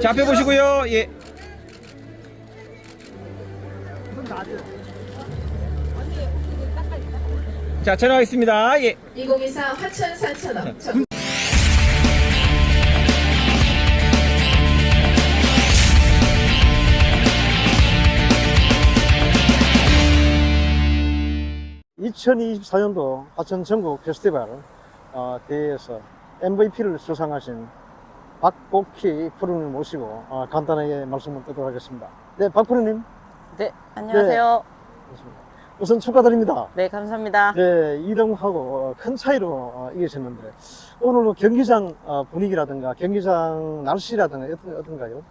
자, 앞에 보시고요. 예. 자, 촬영하겠습니다. 예. 2024 화천 산천업 전- 이 2024년도 하천 전국 페스티벌 어, 대회에서 MVP를 수상하신 박복희 프로님 모시고 어, 간단하게 말씀을 드리도록 하겠습니다. 네, 박 프로님 네, 안녕하세요. 우선 축하드립니다. 네, 감사합니다. 네, 2등하고 어, 큰 차이로 어, 이기셨는데 오늘 경기장 어, 분위기라든가 경기장 날씨라든가 어떤, 어떤가요?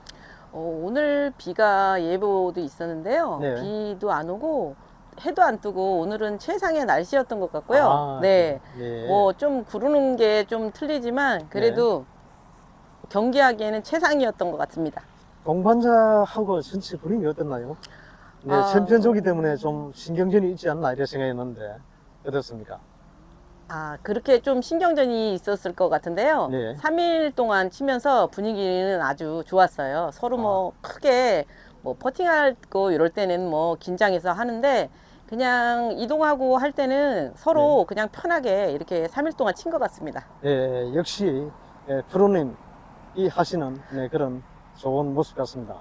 어, 오늘 비가 예보도 있었는데요. 네. 비도 안 오고 해도 안 뜨고 오늘은 최상의 날씨였던 것 같고요. 아, 네. 예. 뭐좀 구르는 게 좀 틀리지만 그래도 네. 경기하기에는 최상이었던 것 같습니다. 동반자하고 전체 분위기 어땠나요? 네, 아. 챔피언조기 때문에 좀 신경전이 있지 않나 이런 생각했는데 어떻습니까? 아, 그렇게 좀 신경전이 있었을 것 같은데요. 네. 3일 동안 치면서 분위기는 아주 좋았어요. 서로 아. 뭐 크게 뭐 퍼팅하고 이럴 때는 뭐 긴장해서 하는데 그냥 이동하고 할 때는 서로 그냥 편하게 이렇게 3일 동안 친 것 같습니다. 예, 역시 예, 프로님 이 하시는 네, 그런 좋은 모습 같습니다.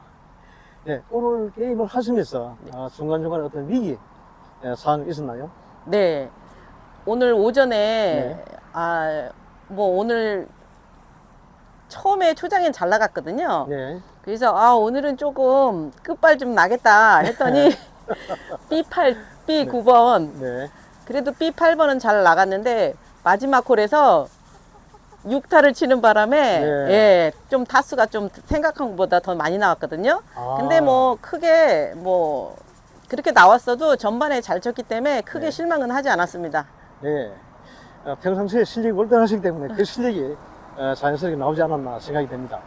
네, 오늘 게임을 하시면서 아, 중간중간에 어떤 위기 예, 사항이 있었나요? 네. 오늘 오전에 네. 아, 뭐 오늘 처음에 초장엔 잘 나갔거든요. 네. 그래서 아 오늘은 조금 끝발 좀 나겠다 했더니 B8, B9번 네. 그래도 B8번은 잘 나갔는데 마지막 홀에서 6타를 치는 바람에 네. 예, 좀 타수가 좀 생각한 것보다 더 많이 나왔거든요. 아, 근데 뭐 크게 뭐 그렇게 나왔어도 전반에 잘 쳤기 때문에 크게 네. 실망은 하지 않았습니다. 네. 어, 평상시에 실력이 월등하시기 때문에 그 실력이 어, 자연스럽게 나오지 않았나 생각이 됩니다.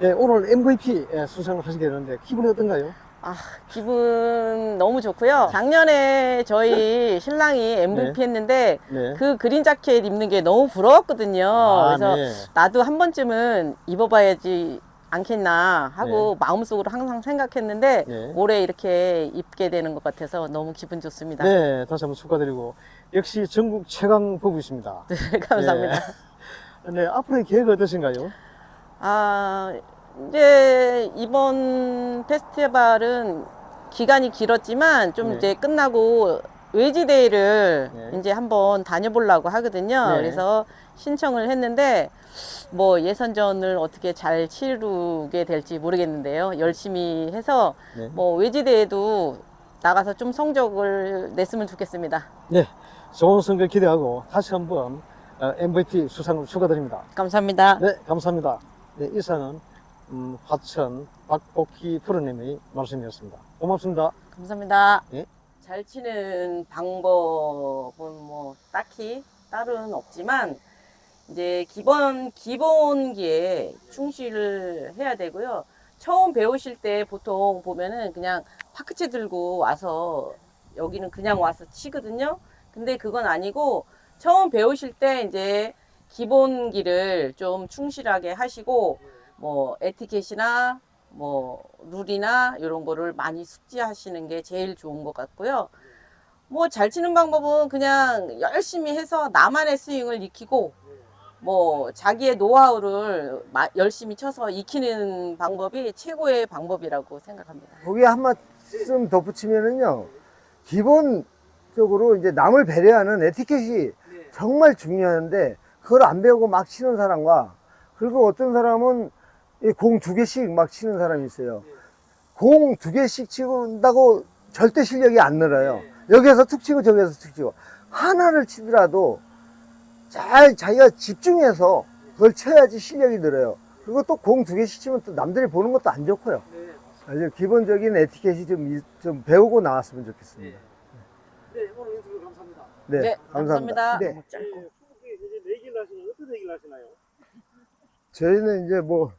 네, 오늘 MVP 예, 수상을 하시게 되는데 기분이 어떤가요? 아, 기분 너무 좋고요. 작년에 저희 신랑이 MVP 했는데 네. 그 그린 자켓 입는 게 너무 부러웠거든요. 아, 그래서 네. 나도 한 번쯤은 입어봐야지 않겠나 하고 마음속으로 항상 생각했는데 네. 올해 이렇게 입게 되는 것 같아서 너무 기분 좋습니다. 네, 다시 한번 축하드리고 역시 전국 최강 부부이십니다. 네, 감사합니다. 네, 네, 앞으로의 계획 어떠신가요? 아, 이제 이번 페스티벌은 기간이 길었지만 좀 네. 이제 끝나고 외지대회를 네. 이제 한번 다녀보려고 하거든요. 네. 그래서 신청을 했는데 뭐 예선전을 어떻게 잘 치르게 될지 모르겠는데요. 열심히 해서 네. 뭐 외지대회도 나가서 좀 성적을 냈으면 좋겠습니다. 네, 좋은 선거 기대하고 다시 한번 어, MVP 수상을 축하드립니다. 감사합니다. 네, 감사합니다. 네, 이상은 음, 화천 박복희 프로님의 말씀이었습니다. 고맙습니다. 감사합니다. 예. 잘 치는 방법은 뭐 딱히 따로는 없지만 이제 기본 기본기에 충실을 해야 되고요. 처음 배우실 때 보통 보면은 그냥 파크채 들고 와서 여기는 그냥 와서 치거든요. 근데 그건 아니고 처음 배우실 때 이제 기본기를 좀 충실하게 하시고 뭐 에티켓이나 뭐 룰이나 이런 거를 많이 숙지하시는 게 제일 좋은 것 같고요. 뭐 잘 치는 방법은 그냥 열심히 해서 나만의 스윙을 익히고 뭐 자기의 노하우를 마- 열심히 쳐서 익히는 방법이 최고의 방법이라고 생각합니다. 거기에 한 말씀 덧붙이면은요, 기본적으로 이제 남을 배려하는 에티켓이 정말 중요한데, 그걸 안 배우고 막 치는 사람과, 그리고 어떤 사람은 공 두 개씩 막 치는 사람이 있어요. 공 두 개씩 치는다고 절대 실력이 안 늘어요. 여기에서 툭 치고 저기에서 툭 치고. 하나를 치더라도 잘 자기가 집중해서 그걸 쳐야지 실력이 늘어요. 그리고 또 공 두 개씩 치면 또 남들이 보는 것도 안 좋고요. 아주 기본적인 에티켓이 좀, 이- 좀 배우고 나왔으면 좋겠습니다. 네, 오늘 인터뷰 감사합니다. 네, 네, 감사합니다. 감사합니다. 네, 이제 내기를 하시나요? 어떤 내기를 하시나요? 저희는 이제 뭐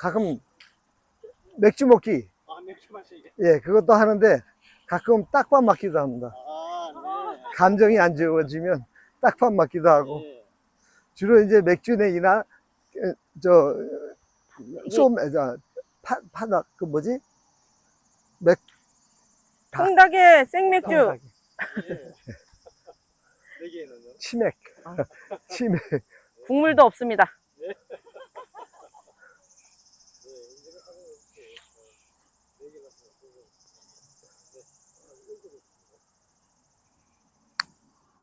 가끔 맥주 먹기, 아, 맥주 마시기. 예, 그것도 하는데 가끔 딱밤 맞기도 합니다. 아, 네. 감정이 안 좋아지면 딱밤 맞기도 하고 주로 이제 맥주 내기나 에, 저 쏨, 저, 파, 파닭, 그 뭐지? 맥, 다- 통닭에 생맥주. 치맥. 아. 치맥. 국물도 없습니다.